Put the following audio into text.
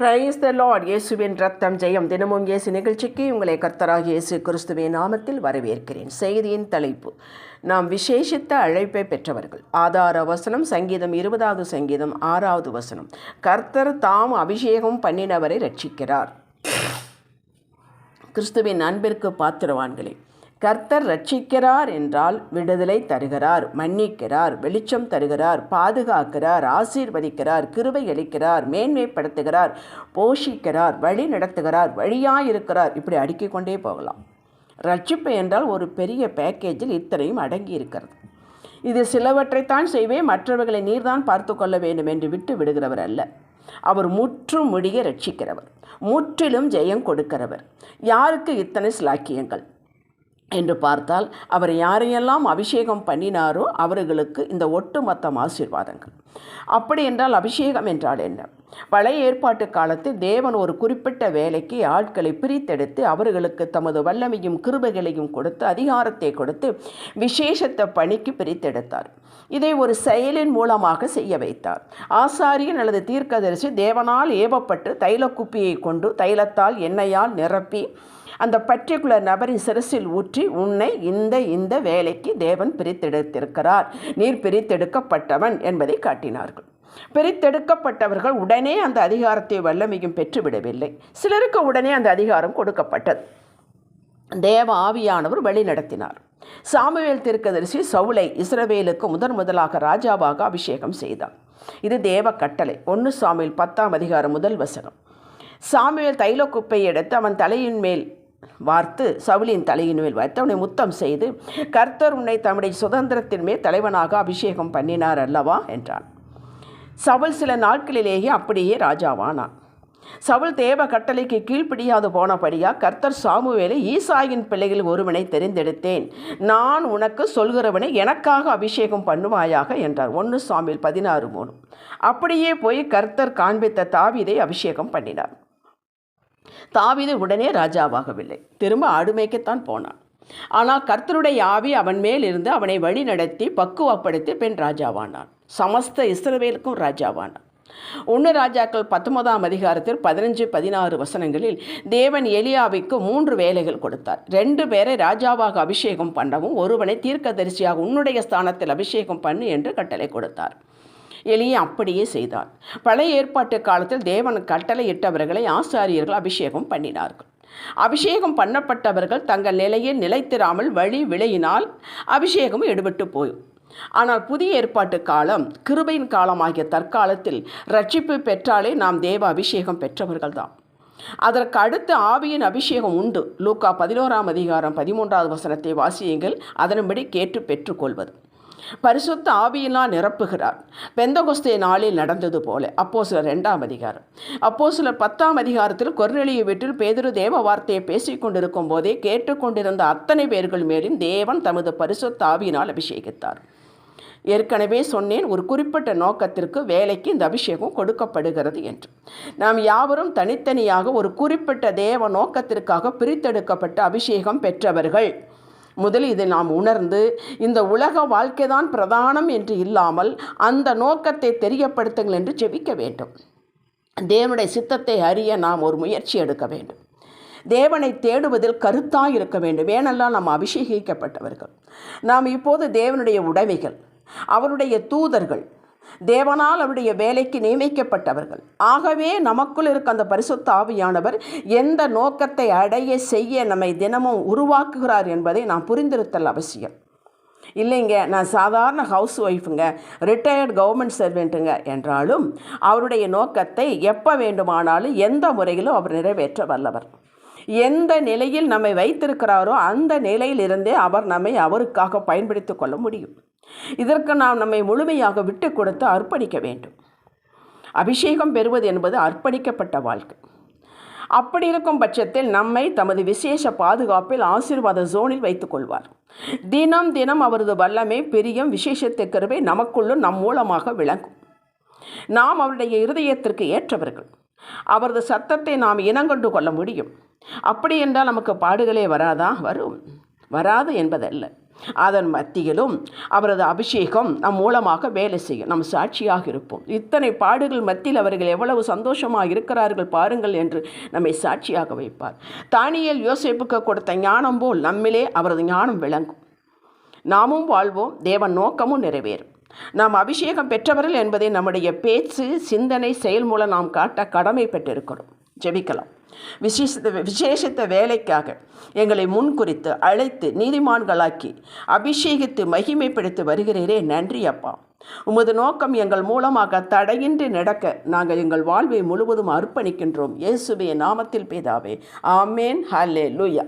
Praise the Lord இயேசுவின் ரத்தம் ஜெயம். தினமும் இயேசு நிகழ்ச்சிக்கு உங்களை கர்த்தராக இயேசு கிறிஸ்துவின் நாமத்தில் வரவேற்கிறேன். செய்தியின் தலைப்பு நாம் விசேஷித்த அழைப்பை பெற்றவர்கள். ஆதார வசனம் சங்கீதம் இருபதாவது சங்கீதம் ஆறாவது வசனம். கர்த்தர் தாம் அபிஷேகம் பண்ணினவரை ரட்சிக்கிறார். கிறிஸ்துவின் அன்பிற்கு பாத்திரவான்களே கர்த்தர் ரட்சிக்கிறார் என்றால் விடுதலை தருகிறார் மன்னிக்கிறார் வெளிச்சம் தருகிறார் பாதுகாக்கிறார் ஆசீர்வதிக்கிறார் கிருவை அளிக்கிறார் மேன்மைப்படுத்துகிறார் போஷிக்கிறார் வழி நடத்துகிறார் வழியாயிருக்கிறார். இப்படி அடுக்கிக் கொண்டே போகலாம். ரட்சிப்பு என்றால் ஒரு பெரிய பேக்கேஜில் இத்தனையும் அடங்கி இருக்கிறது. இது சிலவற்றைத்தான் செய்வேன் மற்றவர்களை நீர்தான் பார்த்து கொள்ள வேண்டும் என்று விட்டு விடுகிறவர் அல்ல. அவர் முற்றும் முடிய ரட்சிக்கிறவர் முற்றிலும் ஜெயம் கொடுக்கிறவர். யாருக்கு இத்தனை சிலாக்கியங்கள்? என்று பார்த்தால் அவர் யாரையெல்லாம் அபிஷேகம் பண்ணினாரோ அவர்களுக்கு இந்த ஒட்டுமொத்த ஆசீர்வாதங்கள். அப்படி என்றால் அபிஷேகம் என்றால் என்ன? பழைய ஏற்பாட்டு காலத்தில் தேவன் ஒரு குறிப்பிட்ட வேலைக்கு ஆட்களை பிரித்தெடுத்து அவர்களுக்கு தமது வல்லமையும் கிருபைகளையும் கொடுத்து அதிகாரத்தை கொடுத்து விசேஷத்த பணிக்கு பிரித்தெடுத்தார். இதை ஒரு செயலின் மூலமாக செய்ய வைத்தார். ஆசாரியன் அல்லது தீர்க்கதரிசி தேவனால் ஏவப்பட்டு தைலக்குப்பியை கொண்டு தைலத்தால் எண்ணெயால் நிரப்பி அந்த பர்டிகுலர் நபரின் சிரசில் ஊற்றி உன்னை இந்த இந்த வேலைக்கு தேவன் பிரித்தெடுத்திருக்கிறார். நீர் பிரித்தெடுக்கப்பட்டவன் என்பதை காட்டினார்கள். பிரித்தெடுக்கப்பட்டவர்கள் உடனே அந்த அதிகாரத்தை வல்லமையும் பெற்றுவிடவில்லை. சிலருக்கு உடனே அந்த அதிகாரம் கொடுக்கப்பட்டது. தேவ ஆவியானவர் வழிநடத்தினார். சாமுவேல் திருக்கதரிசி சவுளை இஸ்ரவேலுக்கு முதன் முதலாக ராஜாவாக அபிஷேகம் செய்தார். இது தேவ கட்டளை. ஒன்று சாமியில் பத்தாம் அதிகாரம் முதல் வசனம். சாமுவேல் தைல குப்பையை எடுத்து அவன் தலையின் மேல் வார்த்து சவுலின் தலையின் மேல் வைத்து அவனை முத்தம் செய்து கர்த்தர் உன்னை தம்முடைய சுதந்திரத்தின் மேல் தலைவனாக அபிஷேகம் பண்ணினார் அல்லவா? என்றான். சவுல் சில நாட்களிலேயே அப்படியே ராஜாவானான். சவுல் தேவ கட்டளைக்கு கீழ்ப்படியாது போனபடியா கர்த்தர் சாமுவேலை ஈசாயின் பிள்ளைகள் ஒருவனை தெரிந்தெடுத்தேன். நான் உனக்கு சொல்கிறவனை எனக்காக அபிஷேகம் பண்ணுவாயாக என்றார். ஒன்று சாமியில் பதினாறு மூணு. அப்படியே போய் கர்த்தர் காண்பித்த தாவிதை அபிஷேகம் பண்ணினார். தாவிது உடனே ராஜாவாகவில்லை. திரும்ப ஆடுமைக்குத்தான் போனான். ஆனால் கர்த்தருடைய ஆவி அவன் மேல் இருந்து அவனை வழி நடத்தி பக்குவப்படுத்தி பெண் ராஜாவானான். சமஸ்த இஸ்ரவேலுக்கும் ராஜாவானான். ஒன்று ராஜாக்கள் பத்தொன்பதாம் அதிகாரத்தில் பதினஞ்சு பதினாறு வசனங்களில் தேவன் எலியாவிற்கு மூன்று வேலைகள் கொடுத்தார். ரெண்டு பேரை ராஜாவாக அபிஷேகம் பண்ணவும் ஒருவனை தீர்க்கதரிசியாக உன்னுடைய ஸ்தானத்தில் அபிஷேகம் பண்ணு என்று கட்டளை கொடுத்தார். எலியை அப்படியே செய்தான் பழைய ஏற்பாட்டு காலத்தில் தேவன் கட்டளையிட்டவர்களை ஆசாரியர்கள் அபிஷேகம் பண்ணினார்கள். அபிஷேகம் பண்ணப்பட்டவர்கள் தங்கள் நிலையில் நிலைத்திராமல் வழி விளையினால் அபிஷேகம் எடுபட்டு போயும் ஆனால் புதிய ஏற்பாட்டு காலம் கிருபையின் காலமாகிய தற்காலத்தில் ரட்சிப்பு பெற்றாலே நாம் தேவ அபிஷேகம் பெற்றவர்கள்தான் அதற்கு அடுத்து ஆவியின் அபிஷேகம் உண்டு. லூக்கா பதினோராம் அதிகாரம் பதிமூன்றாவது வசனத்தை வாசியுங்கள். அதன்படி கேட்டு பெற்றுக்கொள்வது. பரிசுத்த ஆவியினால் நிரப்புகிறார். பெந்தகொஸ்தே நாளில் நடந்தது போல. அப்போ சில ரெண்டாம் அதிகாரம். அப்போ சில பத்தாம் அதிகாரத்தில் கொர்நெளிய வீட்டில் பேதிரு தேவ வார்த்தையை பேசிக்கொண்டிருக்கும் போதே கேட்டுக்கொண்டிருந்த அத்தனை பேர்கள் மேலும் தேவன் தமது பரிசுத்த ஆவியினால் அபிஷேகித்தார். ஏற்கனவே சொன்னேன் ஒரு குறிப்பிட்ட நோக்கத்திற்கு வேலைக்கு இந்த அபிஷேகம் கொடுக்கப்படுகிறது என்று. நாம் யாவரும் தனித்தனியாக ஒரு குறிப்பிட்ட தேவ நோக்கத்திற்காக பிரித்தெடுக்கப்பட்ட அபிஷேகம் பெற்றவர்கள். முதலில் இதை நாம் உணர்ந்து இந்த உலக வாழ்க்கைதான் பிரதானம் என்று இல்லாமல் அந்த நோக்கத்தை தெரியப்படுத்துங்கள் என்று ஜெபிக்க வேண்டும். தேவனுடைய சித்தத்தை அறிய நாம் ஒரு முயற்சி எடுக்க வேண்டும். தேவனை தேடுவதில் கருத்தாக இருக்க வேண்டும். ஏனெல்லாம் நாம் அபிஷேகிக்கப்பட்டவர்கள். நாம் இப்போது தேவனுடைய உடைமைகள் அவருடைய தூதர்கள். தேவனால் அவருடைய வேலைக்கு நியமிக்கப்பட்டவர்கள். ஆகவே நமக்குள் இருக்க அந்த பரிசுத்த ஆவியானவர் எந்த நோக்கத்தை அடைய செய்ய நம்மை தினமும் உருவாக்குகிறார் என்பதை நாம் புரிந்திருத்தல் அவசியம். இல்லைங்க நான் சாதாரண ஹவுஸ் ஒய்ஃபுங்க ரிட்டையர்ட் கவர்மெண்ட் சர்வெண்ட்டுங்க என்றாலும் அவருடைய நோக்கத்தை எப்போ வேண்டுமானாலும் எந்த முறையிலும் அவர் நிறைவேற்ற வல்லவர். எந்த நிலையில் நம்மை வைத்திருக்கிறாரோ அந்த நிலையிலிருந்தே அவர் நம்மை அவருக்காக பயன்படுத்தி கொள்ள முடியும். இதற்கு நாம் நம்மை முழுமையாக விட்டு கொடுத்து அர்ப்பணிக்க வேண்டும். அபிஷேகம் பெறுவது என்பது அர்ப்பணிக்கப்பட்ட வாழ்க்கை. அப்படி இருக்கும் பட்சத்தில் நம்மை தமது விசேஷ பாதுகாப்பில் ஆசீர்வாத ஜோனில் வைத்துக் கொள்வார். தினம் தினம் அவரது வல்லமை பிரியம் கருவை நமக்குள்ளும் நம் மூலமாக விளங்கும். நாம் அவருடைய இருதயத்திற்கு ஏற்றவர்கள். அவரது சத்தத்தை நாம் இனங்கொண்டு கொள்ள முடியும். அப்படி என்றால் நமக்கு பாடுகளே வராதா? வரும். வராது என்பதல்ல. அதன் மத்தியிலும் அவரது அபிஷேகம் நம் மூலமாக வேலை செய்யும். நம் சாட்சியாக இருப்போம். இத்தனை பாடுகள் மத்தியில் அவர்கள் எவ்வளவு சந்தோஷமாக இருக்கிறார்கள் பாருங்கள் என்று நம்மை சாட்சியாக வைப்பார். தானியல் யோசிப்புக்கு கொடுத்த ஞானம் போல் நம்மிலே அவரது ஞானம் விளங்கும். நாமும் வாழ்வோம். தேவன் நோக்கமும் நிறைவேறும். நாம் அபிஷேகம் பெற்றவர்கள் என்பதை நம்முடைய பேச்சு சிந்தனை செயல் மூலம் நாம் காட்ட கடமை பெற்றிருக்கிறோம். ஜெபிக்கலாம். விசேஷித்த விசேஷித்த வேலைக்காக எங்களை முன்குறித்து அழைத்து நீதிமான்களாக்கி அபிஷேகித்து மகிமைப்படுத்தி வருகிறீரே. நன்றி அப்பா. உமது நோக்கம் எங்கள் மூலமாக தடையின்றி நடக்க நாங்கள் எங்கள் வாழ்வை முழுவதும் அர்ப்பணிக்கின்றோம். இயேசுவே நாமத்தில் பேதாவே. ஆமேன். ஹல்லே லூயா